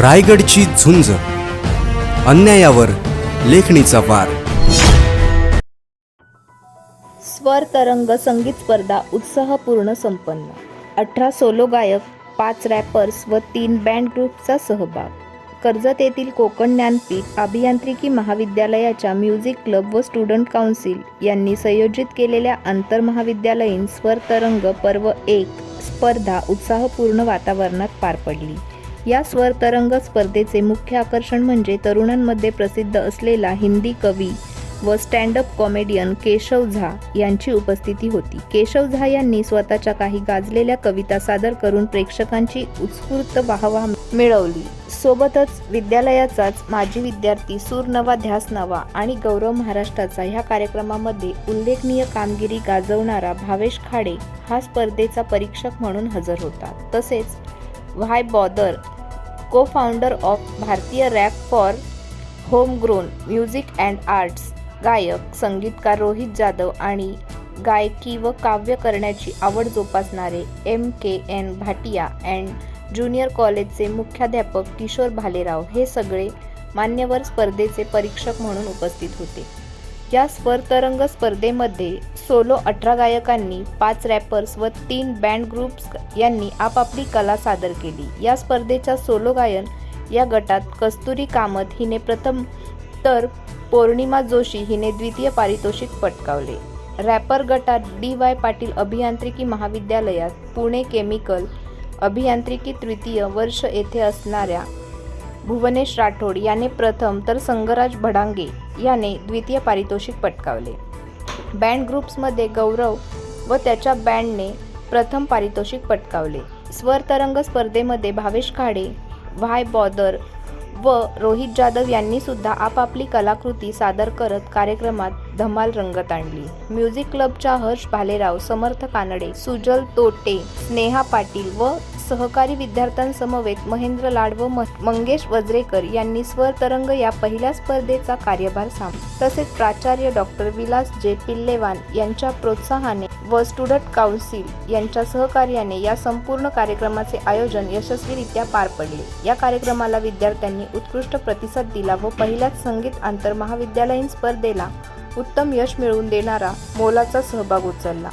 रायगडची झुंज. अन्यायावर लेखणीचा वार. स्वर तरंग संगीत स्पर्धा उत्साहपूर्ण संपन्न. अठरा सोलो गायक पाच रॅपर्स व तीन बँड ग्रुपचा सहभाग. कर्जत येथील कोकण ज्ञानपीठ अभियांत्रिकी महाविद्यालयाच्या म्युझिक क्लब व स्टुडंट काउन्सिल यांनी संयोजित केलेल्या आंतरमहाविद्यालयीन स्वर तरंग पर्व एक स्पर्धा उत्साहपूर्ण वातावरणात पार पडली. या स्वर तरंग स्पर्धेचे मुख्य आकर्षण म्हणजे तरुणांमध्ये प्रसिद्ध असलेला हिंदी कवी व स्टँडअप कॉमेडियन केशव झा यांची उपस्थिती होती. केशव झा यांनी स्वतःच्या काही गाजलेल्या कविता सादर करून प्रेक्षकांची उत्स्फूर्त वाहवा मिळवली. सोबतच विद्यालयाचाच माजी विद्यार्थी सूर नवा ध्यास नवा आणि गौरव महाराष्ट्राचा ह्या कार्यक्रमामध्ये उल्लेखनीय कामगिरी गाजवणारा भावेश खाडे हा स्पर्धेचा परीक्षक म्हणून हजर होता. तसेच why bother co founder of Bharatiya rap for homegrown music and arts गायक संगीतकार रोहित जाधव आणि गायकी व काव्य करण्याची आवड जोपासणारे M K N Bhatia and junior कॉलेजचे मुख्याध्यापक किशोर भालेराव हे सगळे मान्यवर स्पर्धेचे परीक्षक म्हणून उपस्थित होते. या स्वरतरंग स्पर्धेमध्ये सोलो अठरा गायकांनी पाच रॅपर्स व तीन बँड ग्रुप्स यांनी आपापली कला सादर केली. या स्पर्धेच्या सोलो गायन या गटात कस्तुरी कामत हिने प्रथम तर पौर्णिमा जोशी हिने द्वितीय पारितोषिक पटकावले. रॅपर गटात डी वाय पाटील अभियांत्रिकी महाविद्यालयात पुणे केमिकल अभियांत्रिकी तृतीय वर्ष येथे असणाऱ्या भुवनेश राठोड याने प्रथम तर संगराज भडांगे याने द्वितीय पारितोषिक पटकावले. बँड ग्रुप्समध्ये गौरव व त्याच्या बँडने प्रथम पारितोषिक पटकावले. स्वर तरंग स्पर्धेमध्ये भावेश खाडे व्हाय बॉदर व रोहित जाधव यांनी सुद्धा आपापली कलाकृती सादर करत कार्यक्रमात धमाल रंगत आणली. म्युझिक क्लबच्या हर्ष भालेराव समर्थ कानडे सुजल तोटे स्नेहा पाटील व सहकारी विद्यार्थ्यांसमवेत महेंद्र लाड व म- मंगेश वज्रेकर यांनी स्वर तरंग या पहिल्या स्पर्धेचा कार्यभार सांभ तसेच प्राचार्य डॉक्टर विलास जे. पिल्लेवान यांच्या प्रोत्साहाने व स्टुडंट काउन्सिल यांच्या सहकार्याने या संपूर्ण कार्यक्रमाचे आयोजन यशस्वीरित्या पार पडले. या कार्यक्रमाला विद्यार्थ्यांनी उत्कृष्ट प्रतिसाद दिला व पहिल्याच संगीत आंतर महाविद्यालयीन स्पर्धेला उत्तम यश मिळवून देणारा मोलाचा सहभाग उचलला.